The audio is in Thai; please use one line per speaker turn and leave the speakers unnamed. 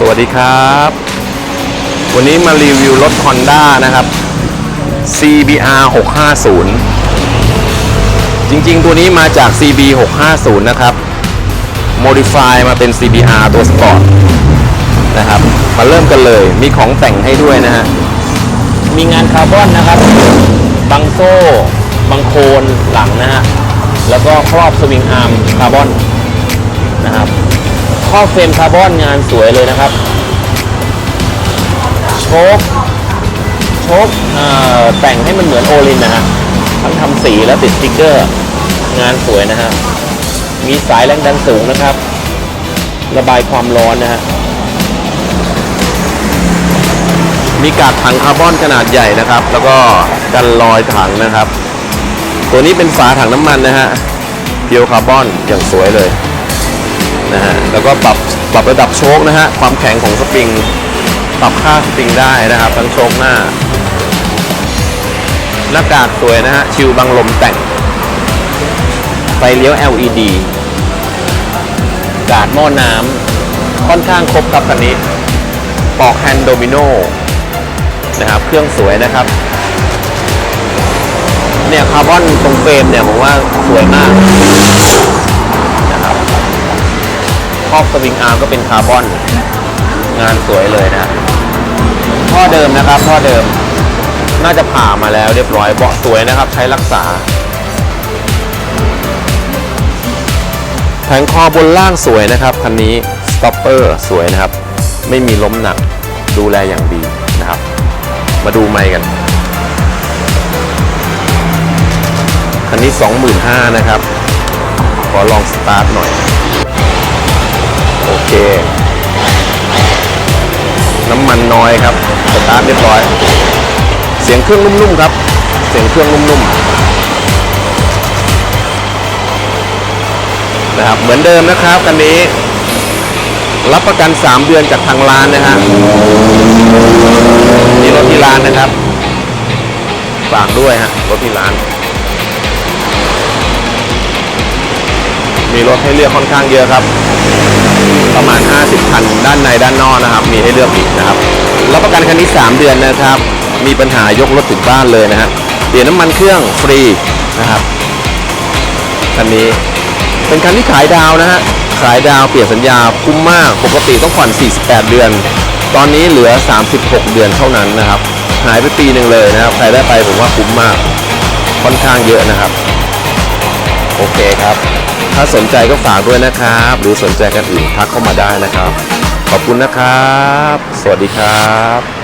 สวัสดีครับ วันนี้มารีวิวรถ Honda นะครับ CBR 650 จริงๆ ตัวนี้มาจาก CB 650นะครับ Modify มาเป็น CBR ตัวสปอร์ตนะครับ มาเริ่มกันเลย มีของแต่งให้ด้วยนะฮะ
มีงานคาร์บอนนะครับ บังโซ่ บังโคนหลังนะฮะ แล้วก็ครอบสวิงอาร์มคาร์บอนนะครับ ครอเฟรมคาร์บอนงานสวยเลยนะครับ โชคโชคเอ่อแต่งให้มันเหมือนโอลินนะฮะทั้งทำสีและติดสติกเกอร์ งานสวยนะฮะ มีสายแรงดันสูงนะครับ ระบายความร้อนนะฮะ
มีกากถังคาร์บอนขนาดใหญ่นะครับ แล้วก็กันรอยถังนะครับ ตัวนี้เป็นฝาถังน้ำมันนะฮะเพียวคาร์บอนอย่างสวยเลย นะฮะแล้วก็ปรับปรับระดับโชคนะฮะความแข็งของสปริง ปรับค่าสปริงได้นะครับทั้งโชคหน้า หน้ากากสวยนะฮะชิวบังลมแต่งไฟเลี้ยว LED
กาดหม้อน้ำ
ค่อนข้างครบครับคันนี้ปอกแฮนด์โดมิโนนะครับเครื่องสวยนะครับเนี่ยคาร์บอนตรงเฟรมเนี่ยผมว่าสวยมาก อบสวิงอาร์มก็เป็นคาร์บอน งานสวยเลยนะท่อเดิมนะครับท่อเดิมน่าจะผ่ามาแล้วเรียบร้อยเบาะสวยนะครับ ใช้รักษาแผงคอบนล่างสวยนะครับคันนี้สต็อปเปอร์สวยนะครับ ไม่มีล้มหนักดูแลอย่างดีนะครับ มาดูไม่กัน คันนี้ 25,000นะครับ ขอลองสตาร์ทหน่อย โอเค น้ำมันน้อยครับสตาร์ทเรียบร้อย เสียงเครื่องนุ่มๆครับ เสียงเครื่องนุ่มๆนะครับเหมือนเดิมนะครับคันนี้ รับประกัน 3 เดือนจากทางร้านนะฮะนี่รถที่ร้านนะครับฝากด้วยฮะรถที่ร้าน มีรถให้เลือกค่อนข้างเยอะครับ ประมาณ 50 คัน ด้านในด้านนอกนะครับ มีให้เลือกอีกนะครับ รับประกันคันนี้ 3 เดือนนะครับ มีปัญหายกรถถึงบ้านเลยนะฮะเปลี่ยนน้ำมันเครื่องฟรีนะครับ คันนี้เป็นคันที่ขายดาวนะฮะ ขายดาวเปลี่ยนสัญญาคุ้มมาก ปกติต้องผ่อน 48 เดือน ตอนนี้เหลือ 36 เดือนเท่านั้นนะครับ หายไปปีหนึ่งเลยนะครับ ใครได้ไปผมว่าคุ้มมาก ค่อนข้างเยอะนะครับ โอเคครับ ถ้าสนใจก็ฝากด้วยนะครับ หรือสนใจกันอื่นทักเข้ามาได้นะครับ ขอบคุณนะครับ สวัสดีครับ